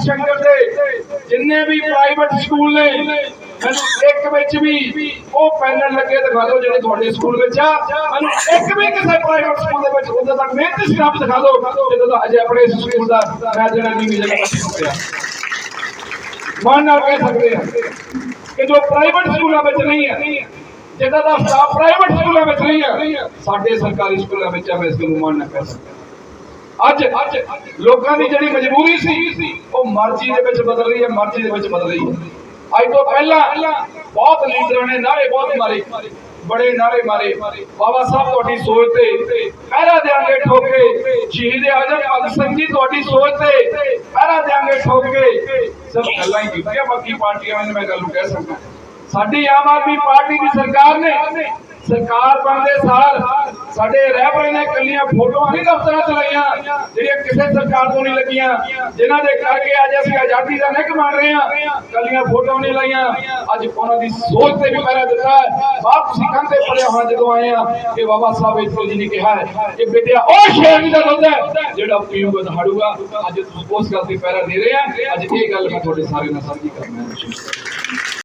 ਸ਼ੰਕਰ ਦੇ। ਜਿੰਨੇ ਵੀ private school ਨੇ, ਮੈਨੂੰ ਇੱਕ ਵਿੱਚ ਵੀ ਉਹ ਪੈਨਲ ਲੱਗੇ ਦਿਖਾ ਦਿਓ ਜਿਹੜੇ ਤੁਹਾਡੇ ਸਕੂਲ ਵਿੱਚ ਆ। ਮੈਨੂੰ ਇੱਕ ਵੀ ਕਿਸੇ ਪ੍ਰਾਈਵੇਟ ਸਕੂਲ ਦੇ ਵਿੱਚ ਉਦੋਂ ਤੱਕ ਮਿਹਨਤ ਸਟਾਫ ਦਿਖਾ ਦਿਓ ਜਦੋਂ ਦਾ ਅਜੇ ਆਪਣੇ ਸਕੂਲ ਦਾ ਮੈਂ ਜਿਹੜਾ ਨਹੀਂ ਜਗ੍ਹਾ ਹੋਇਆ ਮਾਨ ਨਾਲ ਕਹਿ ਸਕਦੇ ਹਾਂ ਕਿ ਜੋ ਪ੍ਰਾਈਵੇਟ ਸਕੂਲਾਂ ਵਿੱਚ ਨਹੀਂ ਹੈ ਜਿਹਦਾ ਦਾ ਸਟਾਫ ਪ੍ਰਾਈਵੇਟ ਸਕੂਲਾਂ ਵਿੱਚ ਨਹੀਂ ਹੈ ਸਾਡੇ ਸਰਕਾਰੀ ਸਕੂਲਾਂ ਵਿੱਚ ਆ, ਮੈਂ ਇਸ ਨੂੰ ਮਾਨ ਨਾਲ ਕਹਿ ਸਕਦਾ। ਅੱਜ ਅੱਜ ਲੋਕਾਂ ਦੀ ਜਿਹੜੀ ਮਜਬੂਰੀ ਸੀ ਮਰਜ਼ੀ ਦੇ ਵਿੱਚ ਬਦਲ ਰਹੀ ਹੈ, ਮਰਜ਼ੀ ਦੇ ਵਿੱਚ ਬਦਲ ਰਹੀ ਹੈ। ਅੱਜ ਤੋਂ ਪਹਿਲਾਂ ਬਹੁਤ ਲੀਡਰਾਂ ਨੇ ਨਾਰੇ ਬਹੁਤ ਮਾਰੇ, ਬੜੇ ਨਾਰੇ ਮਾਰੇ। ਬਾਬਾ ਸਾਹਿਬ, ਤੁਹਾਡੀ ਸੋਚ ਤੇ ਪਹਿਰਾ ਦੇਾਂਗੇ ਠੋਕੇ ਸ਼ਹੀਦ ਆਜ਼ਮ ਭਗਤ ਸਿੰਘ ਜੀ ਤੁਹਾਡੀ ਸੋਚ ਤੇ ਪਹਿਰਾ ਦੇਾਂਗੇ ਠੋਕੇ ਸਭ ਗੱਲਾਂ ਹੀ ਕੀਤੀਆਂ, ਬਾਕੀ ਪਾਰਟੀਆਂ ਨੂੰ ਮੈਂ ਗੱਲ ਨੂੰ ਕਹਿ ਸਕਦਾ। ਸਾਡੀ ਆਮ ਆਦਮੀ ਪਾਰਟੀ ਦੀ ਸਰਕਾਰ ਨੇ, ਸਰਕਾਰ ਬਣਦੇ ਸਾਲ ਸਾਡੇ ਰਹਿਬਰ ਨੇ ਕੱਲੀਆਂ ਫੋਟੋਆਂ ਨਹੀਂ ਦਫ਼ਤਰਾਂ ਚ ਲਾਈਆਂ, ਜਿਹੜੀਆਂ ਕਿਸੇ ਸਰਕਾਰ ਤੋਂ ਨਹੀਂ ਲੱਗੀਆਂ। ਜਿਨ੍ਹਾਂ ਦੇ ਕਰਕੇ ਅੱਜ ਅਸੀਂ ਆਜ਼ਾਦੀ ਦਾ ਨਿਕ ਮੰਨ ਰਹੇ ਹਾਂ। ਕੱਲੀਆਂ ਫੋਟੋਆਂ ਨਹੀਂ ਲਾਈਆਂ। ਅੱਜ ਉਹਨਾਂ ਦੀ ਸੋਚ ਤੇ ਵੀ ਪਹਿਰਾ ਦਿੱਤਾ ਬਾਪ ਤੁਸੀਂ ਕੰਧੇ ਪੜਿਆ ਹੋਣਾ ਜਦੋਂ ਆਏ ਆ ਕਿ ਬਾਬਾ ਸਾਹਿਬ ਇਤਰੋ ਜੀ ਨੇ ਕਿਹਾ ਹੈ ਕਿ ਬੇਟਿਆ, ਉਹ ਸ਼ੇਰ ਦਾ ਦੁੱਧ ਹੈ, ਜਿਹੜਾ ਪੀਊਗਾ ਤਾਂ ਹੜੂਗਾ ਅੱਜ ਤੁਸੀਂ ਉਸ ਗੱਲ ਤੇ ਪਹਿਰਾ ਦੇ ਰਹੇ ਆ ਅੱਜ ਇਹ ਗੱਲ ਮੈਂ ਤੁਹਾਡੇ ਸਾਰੇ ਨਾਲ ਸਾਂਝੀ ਕਰਨਾ ਹੈ।